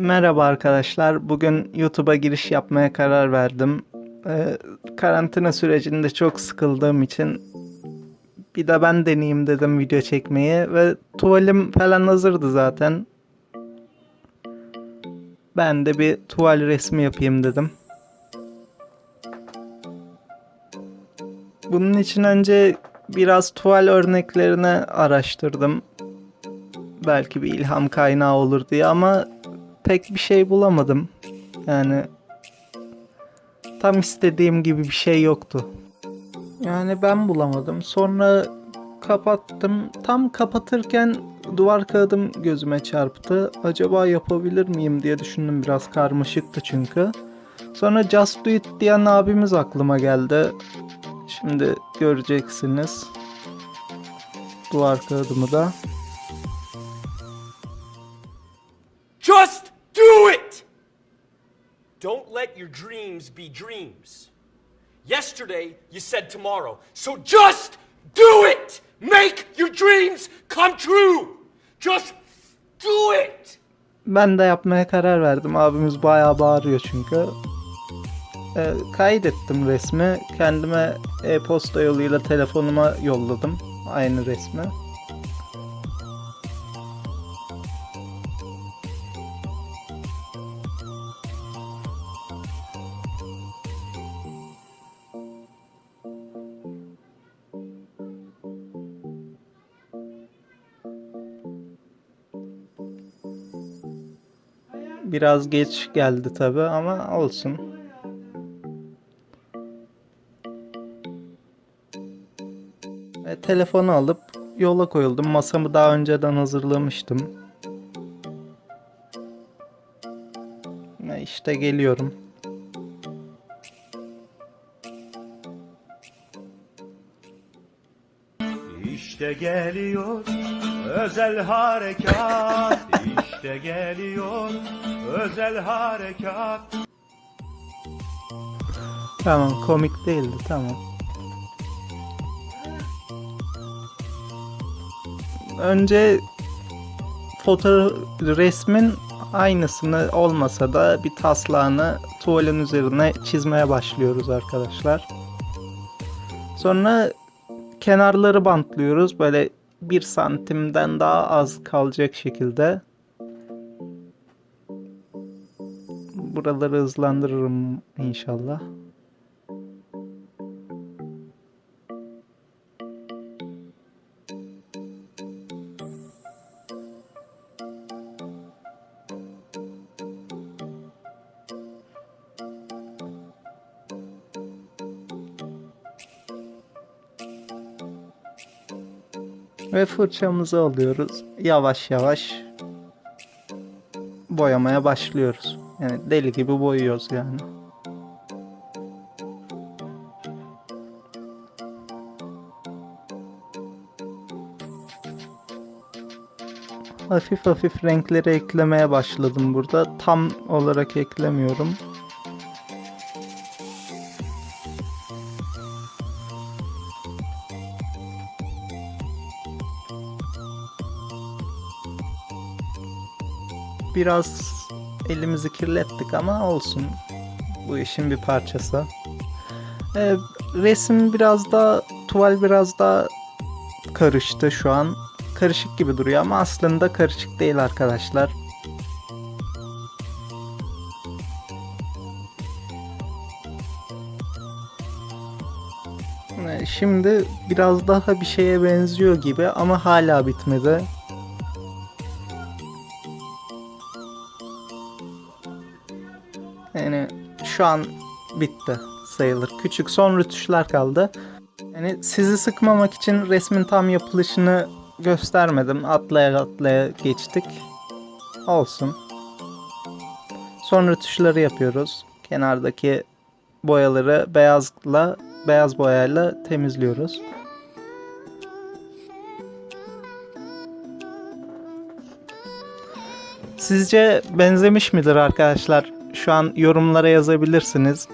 Merhaba arkadaşlar. Bugün YouTube'a giriş yapmaya karar verdim. Ee, karantina sürecinde çok sıkıldığım için bir de ben deneyeyim dedim video çekmeyi ve tuvalim falan hazırdı zaten. Ben de bir tuval resmi yapayım dedim. Bunun için önce biraz tuval örneklerini araştırdım. Belki bir ilham kaynağı olur diye ama pek bir şey bulamadım. Yani tam istediğim gibi bir şey yoktu. Yani ben bulamadım. Sonra kapattım. Tam kapatırken duvar kağıdım gözüme çarptı. Acaba yapabilir miyim diye düşündüm. Biraz karmaşıktı çünkü. Sonra Just Do It diyen abimiz aklıma geldi. Şimdi göreceksiniz. Duvar kağıdımı da. Don't let your dreams be dreams. Yesterday, you said tomorrow. So just do it! Make your dreams come true! Just do it! Ben de yapmaya karar verdim. Abimiz bayağı bağırıyor çünkü. Ee, kaydettim resmi. Kendime e-posta yoluyla telefonuma yolladım. Aynı resmi. Biraz geç geldi tabi ama olsun. Ve telefonu alıp yola koyuldum. Masamı daha önceden hazırlamıştım. Ve işte geliyorum. İşte geliyor özel harekat İşte geliyor özel harekat Tamam komik değildi tamam. Önce fotoğraf resmin aynısını olmasa da bir taslağını tuvalin üzerine çizmeye başlıyoruz arkadaşlar. Sonra kenarları bantlıyoruz böyle bir santimden daha az kalacak şekilde. Buraları hızlandırırım inşallah. Ve fırçamızı alıyoruz. Yavaş yavaş boyamaya başlıyoruz. Yani deli gibi boyuyoruz yani. Hafif hafif renkleri eklemeye başladım burada. Tam olarak eklemiyorum. Biraz elimizi kirlettik ama olsun. Bu işin bir parçası. Ee, resim biraz daha, tuval biraz daha karıştı şu an. Karışık gibi duruyor ama aslında karışık değil arkadaşlar. Ee, Şimdi biraz daha bir şeye benziyor gibi ama hala bitmedi. Yani şu an bitti sayılır. Küçük son rötuşlar kaldı. Yani sizi sıkmamak için resmin tam yapılışını göstermedim. Atlaya atlaya geçtik. Olsun. Son rötuşları yapıyoruz. Kenardaki boyaları beyazla beyaz boyayla temizliyoruz. Sizce benzemiş midir arkadaşlar? şu an yorumlara yazabilirsiniz.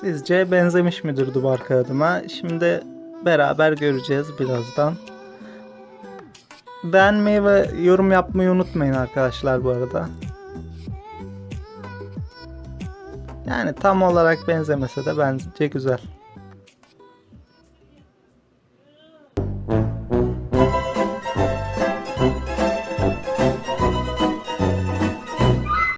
Sizce benzemiş midir duvar kağıdıma? Şimdi beraber göreceğiz birazdan. Beğenmeyi ve yorum yapmayı unutmayın arkadaşlar bu arada. Yani tam olarak benzemese de bence güzel.